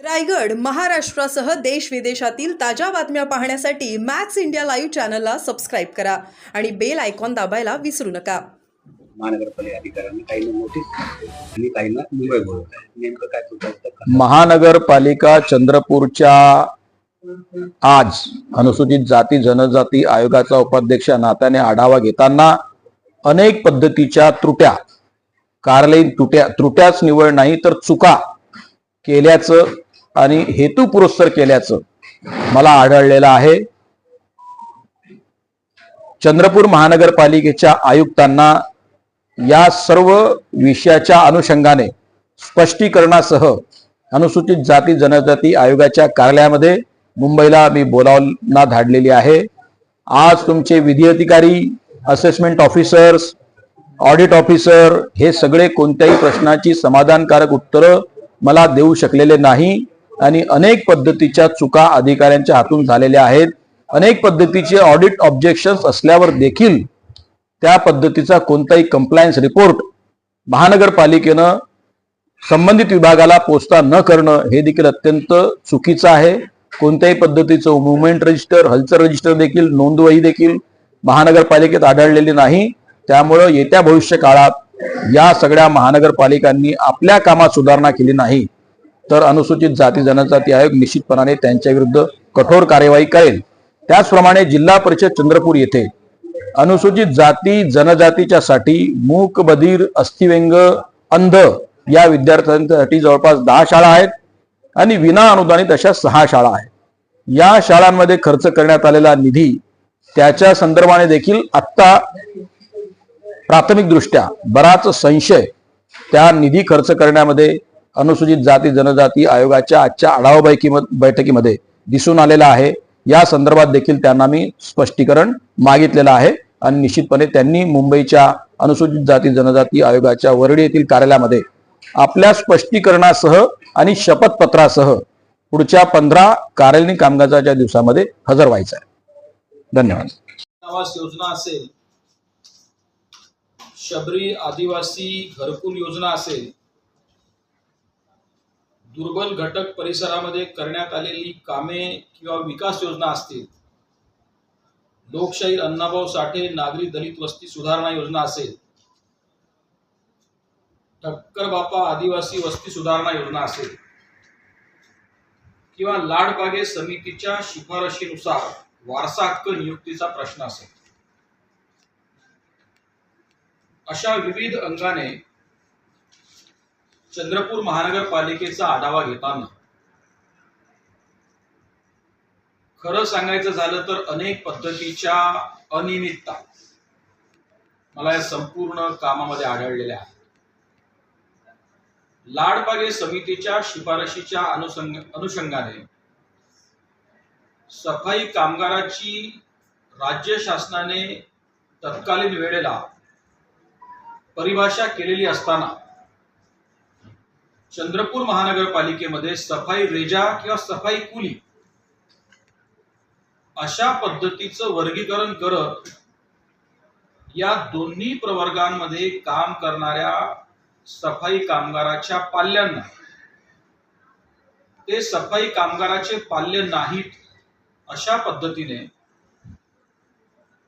रायगड महाराष्ट्रासह देश विदेशातील ताज्या बातम्या पाहण्यासाठी मॅक्स इंडिया लाईव्ह चॅनलला सबस्क्राईब करा आणि बेल आयकॉन दाबायला विसरू नका महानगरपालिका अधिकाऱ्यांनी काहींना नोटीस दिली आणि काहींना मुंबई बोलवत आहे नेमकं काय तुमचं उत्तर का? महानगरपालिका चंद्रपूरच्या आज अनुसूचित जाती जनजाती आयोगाचा उपाध्यक्ष नात्याने आढावा घेताना अनेक पद्धतीच्या त्रुट्या कार्यालयीन त्रुट्या त्रुट्याच निवड नाही तर चुका केल्याचं आणि हेतू पुरस्सर केल्याचं मला आढळलेलं आहे. चंद्रपूर महानगरपालिकेच्या आयुक्तांना या सर्व विषयाच्या अनुषंगाने स्पष्टीकरणासह अनुसूचित जाती जनजाती आयोगाच्या कार्यालयामध्ये मुंबईला मी बोलावना धाडलेली आहे. आज तुमचे विधी अधिकारी असेसमेंट ऑफिसर्स ऑडिट ऑफिसर हे सगळे कोणत्याही प्रश्नाची समाधानकारक उत्तरं मला देऊ शकलेले नाही. आणि अनेक पद्धतीच्या चुका अधिकाऱ्यांच्या हातून झालेल्या आहेत. अनेक पद्धतीचे ऑडिट ऑब्जेक्शन्स असल्यावर देखील त्या पद्धतीचा कोणताही कंप्लायन्स रिपोर्ट महानगरपालिकेनं संबंधित विभागाला पोचता न करणं हे देखील अत्यंत चुकीचं आहे. कोणत्याही पद्धतीचं मुवमेंट रजिस्टर हलचल रजिस्टर देखील नोंदवही देखील महानगरपालिकेत आढळलेली नाही. त्यामुळं येत्या भविष्य काळात या सगळ्या महानगरपालिकांनी आपल्या कामात सुधारणा केली नाही. तर अनुसूचित जाती जनजाती आयोग निश्चितपणाने त्यांच्या विरुद्ध कठोर कार्यवाही करेल. त्याचप्रमाणे जिल्हा परिषद चंद्रपूर येथे अनुसूचित जाती जनजातीच्या साठी मूक बधीर अस्थिव्यंग अंध या विद्यार्थ्यांसाठी जवळपास दहा शाळा आहेत आणि विना अनुदानित अशा सहा शाळा आहेत. या शाळांमध्ये खर्च करण्यात आलेला निधी त्याच्या संदर्भाने देखील आत्ता प्राथमिकदृष्ट्या बराच संशय त्या निधी खर्च करण्यामध्ये अनुसूचित जाती जनजाती आयोगाच्या आजच्या आढावा बैकी बैठकीमध्ये दिसून आलेला आहे. या संदर्भात देखील त्यांना मी स्पष्टीकरण मागितलेलं आहे आणि निश्चितपणे त्यांनी मुंबईच्या अनुसूचित जाती जनजाती आयोगाच्या वरळी येथील कार्यालयामध्ये आपल्या स्पष्टीकरणासह आणि शपथपत्रासह पुढच्या पंधरा कार्यालयीन कामकाजाच्या दिवसामध्ये हजर व्हायचं आहे. धन्यवाद. आवास योजना असेल शबरी आदिवासी घरकुल योजना असेल दुर्बल घटक परिसरामध्ये करण्यात आलेली कामे किंवा विकास योजना असतील लोकशाहीर अण्णाभाऊ साठे नागरी दलित वस्ती सुधारणा योजना असेल ठक्कर बापा आदिवासी वस्ती सुधारणा योजना असेल किंवा लाडबागे समितीच्या शिफारशीनुसार वारसा हक्क नियुक्तीचा प्रश्न असेल. अशा विविध अंगाने चंद्रपूर महानगरपालिकेचा आढावा घेताना. खरं सांगायचं झालं तर अनेक पद्धतीच्या अनियमितता मला या संपूर्ण कामामध्ये आढळलेल्या आहेत. लाडबागे समितीच्या शिफारशीच्या अनुसंग अनुषंगाने सफाई कामगाराची राज्य शासनाने तत्कालीन वेळेला परिभाषा केलेली असताना चंद्रपूर महानगरपालिकेमध्ये सफाई रेजा किंवा सफाई कुली अशा पद्धतीचं वर्गीकरण करत या दोन्ही प्रवर्गांमध्ये काम करणाऱ्या सफाई कामगाराच्या पाल्यांना ते सफाई कामगाराचे पाल्य नाहीत अशा पद्धतीने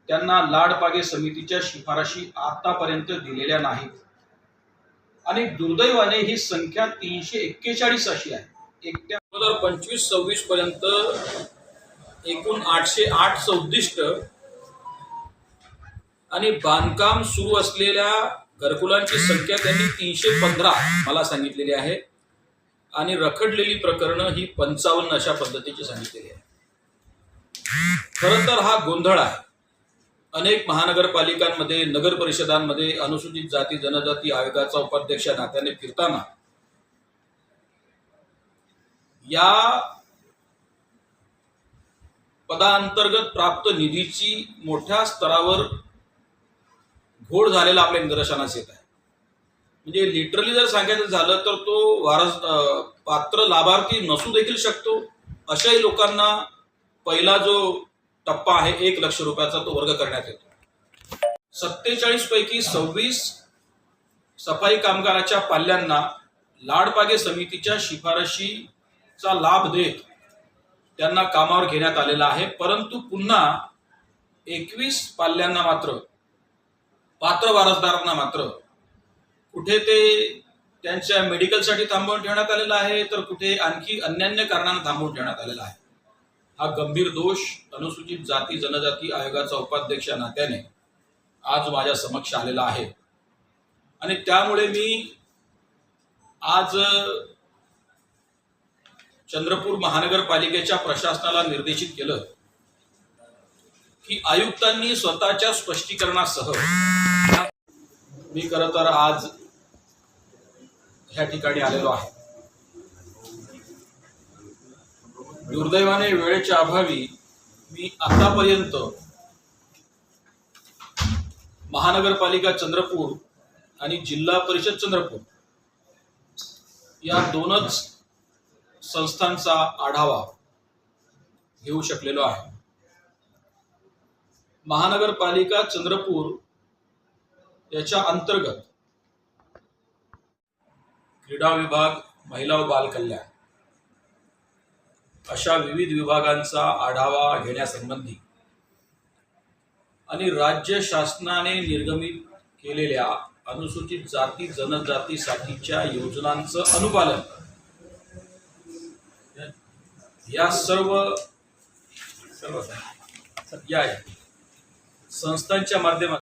त्यांना लाडपागे समितीच्या शिफारशी आतापर्यंत दिलेल्या नाहीत. आणि दुर्दैवाने ही संख्या तीनशे एक्केचाळीस अशी आहे. एकट्या दोन हजार पंचवीस सव्वीस पर्यंत एकूण आठशे आठ उद्दिष्ट आणि बांधकाम सुरू असलेल्या घरकुलांची संख्या त्यांनी तीनशे पंधरा मला सांगितलेली आहे. आणि रखडलेली प्रकरणं ही पंचावन्न अशा पद्धतीची सांगितलेली आहे. खरं तर हा गोंधळ आहे. अनेक महानगरपालिकांमध्ये नगर परिषदांमध्ये अनुसूचित जाती जनजाती आयोगाचा उपाध्यक्ष नात्याने फिरताना या पदांतर्गत प्राप्त निधीची मोठ्या स्तरावर घोड झालेला आपल्या निदर्शनास येत आहे. म्हणजे लिटरली जर सांगायचं झालं तर तो वारस पात्र लाभार्थी नसू देखील शकतो. अशाही लोकांना पहिला जो टप्पा आहे एक लक्ष रुपयाचा तो वर्ग करण्यात येतो. सत्तेचाळीस पैकी सव्वीस सफाई कामगाराच्या पाल्यांना लाडपागे समितीच्या शिफारशीचा लाभ देत त्यांना कामावर घेण्यात आलेला आहे. परंतु पुन्हा एकवीस पाल्यांना मात्र पात्र वारसदारांना मात्र कुठे ते त्यांच्या मेडिकलसाठी थांबवून ठेवण्यात आलेलं आहे तर कुठे आणखी अन्यान्य कारणांना थांबवून ठेवण्यात आलेलं आहे. हा गंभीर दोष अनुसूचित जाती जनजाती आयोगाचा उपाध्यक्ष नात्याने आज माझ्या समक्ष आलेला आहे. आणि त्यामुळे मी आज चंद्रपूर महानगरपालिकेच्या प्रशासनाला निर्देशित केलं की आयुक्तांनी स्वतःच्या स्पष्टीकरणासह मी खरं तर आज ह्या ठिकाणी आलेलो आहे. दुर्दैवाने वेळेच्या अभावी मी आतापर्यंत महानगरपालिका चंद्रपूर आणि जिल्हा परिषद चंद्रपूर या दोनच संस्थांचा आढावा घेऊ शकलेलो आहे. महानगरपालिका चंद्रपूर याच्या अंतर्गत क्रीडा विभाग महिला व बाल कल्याण अशा विविध विभागांचा आढावा घेण्यासंबंधी आणि राज्य शासनाने निर्गमित केलेल्या अनुसूचित जाती जनजातीसाठीच्या योजनांचं अनुपालन. या सर्व सर्व या संस्थांच्या माध्यमात